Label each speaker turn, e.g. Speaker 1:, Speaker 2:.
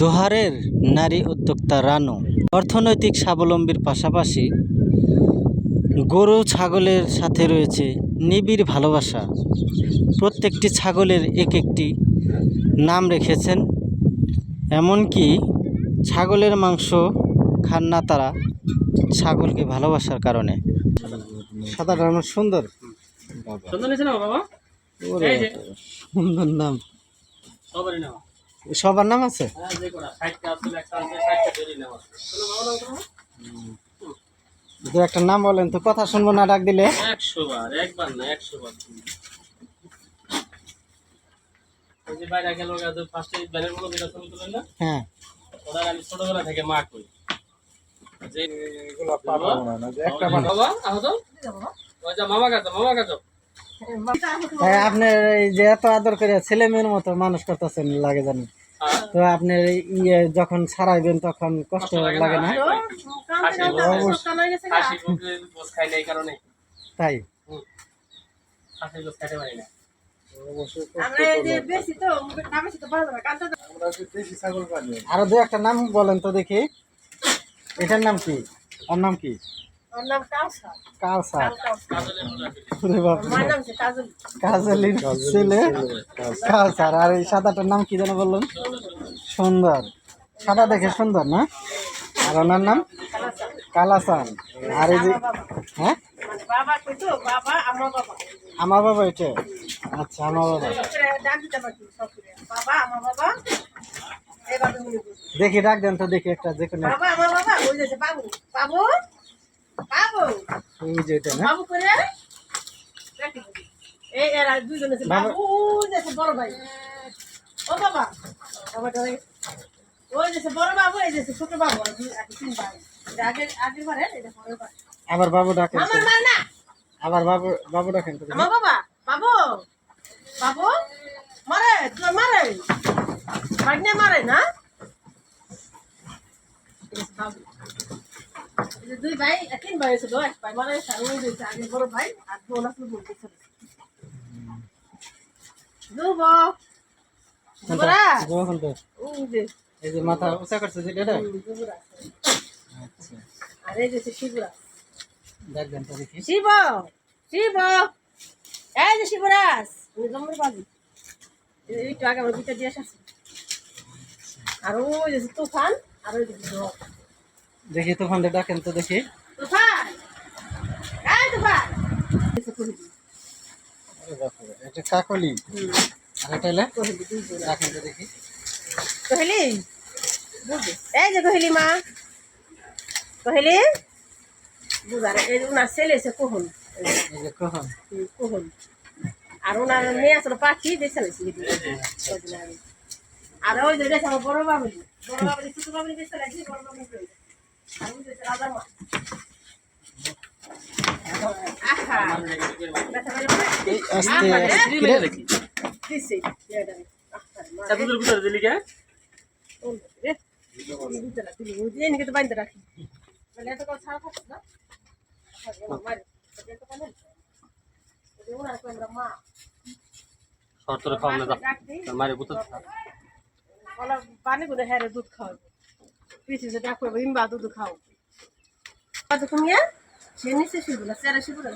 Speaker 1: দোহারের নারী উদ্যোক্তা রানু। অর্থনৈতিক স্বাবলম্বীর পাশাপাশি গরু ছাগলের সাথে রয়েছে নিবিড় ভালোবাসা। প্রত্যেকটি ছাগলের এক একটি নাম রেখেছেন। এমনকি ছাগলের মাংস খান না তারা ছাগলকে ভালোবাসার কারণে। সাদাটা আমার সুন্দর।
Speaker 2: সুন্দর
Speaker 1: নাম।
Speaker 2: সবারই নেওয়া
Speaker 1: সবার নাম আছে?
Speaker 2: হ্যাঁ একটা।
Speaker 1: দু নাম বলেন তো কথা শুনব না ডাক দিলে।
Speaker 2: একশো বার একবার না একশো বার
Speaker 1: হ্যাঁ।
Speaker 2: ওটা আমি ছোটবেলা থেকে মা করি যে
Speaker 1: একটা
Speaker 2: বাবা আহত? ওই যা মামা কাছে মামা
Speaker 1: ভাই আপনার এই যে এত আদর করে ছেলে মেয়ের মতো মানুষ করতেছেন লাগে জানি
Speaker 2: হ্যাঁ
Speaker 1: তো আপনার ইয়ে যখন ছাড়াইবেন তখন কষ্ট লাগে না? তাই? আরও দু একটা নাম বলেন তো দেখি। এটার নাম কি? ওর নাম কি?
Speaker 2: কাজলের
Speaker 1: ছেলে। কালসার আর এই সাদাটার নাম কি যেন বললেন? সুন্দর। সাদা দেখে সুন্দর না? আর ওনার নাম? কালাসান। আর এই যে হ্যাঁ?
Speaker 3: বাবা আমার বাবা
Speaker 1: এটা? আচ্ছা আমার বাবা। দেখি ডাক দেন তো দেখি একটা যে কোনো
Speaker 3: বাবা আমার বাবা ওই যে বাবু বাবু বাবু
Speaker 1: ওই যে এটা না?
Speaker 3: বাবু করে দেখি বুঝি। এই এরা আছে।
Speaker 1: বাবা-
Speaker 3: যে বড় ভাই। ও বাবা। বাবা। ওই যে বড় বাবু এই যে ছোট বাবু। তিন ভাই। এটা পরের বারে।
Speaker 1: আবার বাবু ডাকেন।
Speaker 3: আমার মা না।
Speaker 1: আবার বাবু বাবু ডাকেন তো।
Speaker 3: আমার বাবা। বাবু। বাবু। মারে তুই মারে। মারে না? বাবু। এই দুই ভাই তিন ভাই ছিল এক ভাই আর ওই যে আগে বড় ভাই আর বোন আসলে বলতে ছিল। দুব দুবরা
Speaker 1: যখন
Speaker 3: যে
Speaker 1: এই যে মাথা উঁচা করছে যে এটা?
Speaker 3: দুবরা
Speaker 1: আচ্ছা।
Speaker 3: আর এই যে শিবরা
Speaker 1: ডাক দেন তো দেখি।
Speaker 3: শিব শিব। এই যে শিবরাজ তুমি জমর বাবু একটু আগে আমার দুইটা দিয়ে আসছে। আর ওই যে তুফান আর ওই যে ঝড়।
Speaker 1: দেখি ডাকেন তো দেখি। এটা কাকলি? আর এটা
Speaker 3: জন।
Speaker 1: ডাকেন তো দেখি।
Speaker 3: কহিলি? বুঝলি এই যে কহিলি মা। কহিলি? বুঝার এই যে ওনার ছেলে এসে কহন।
Speaker 1: এই যে
Speaker 3: আর ওনার মেয়ে আসলে পাখি দেখছে আর ওই যে বড় বাবুলি। বড় বাবুলি ছোট লাগছে বড় বাবুলি রাখি,
Speaker 2: খাওয়া। মারে বুঝতে
Speaker 3: পানি করে হ্যাঁ দুধ খাওয়াবো পিছিয়ে যে ডাক করব। ইম্বা দুধ খাও। তুমি সে নিচে শিবুলা চেরা শিবুলা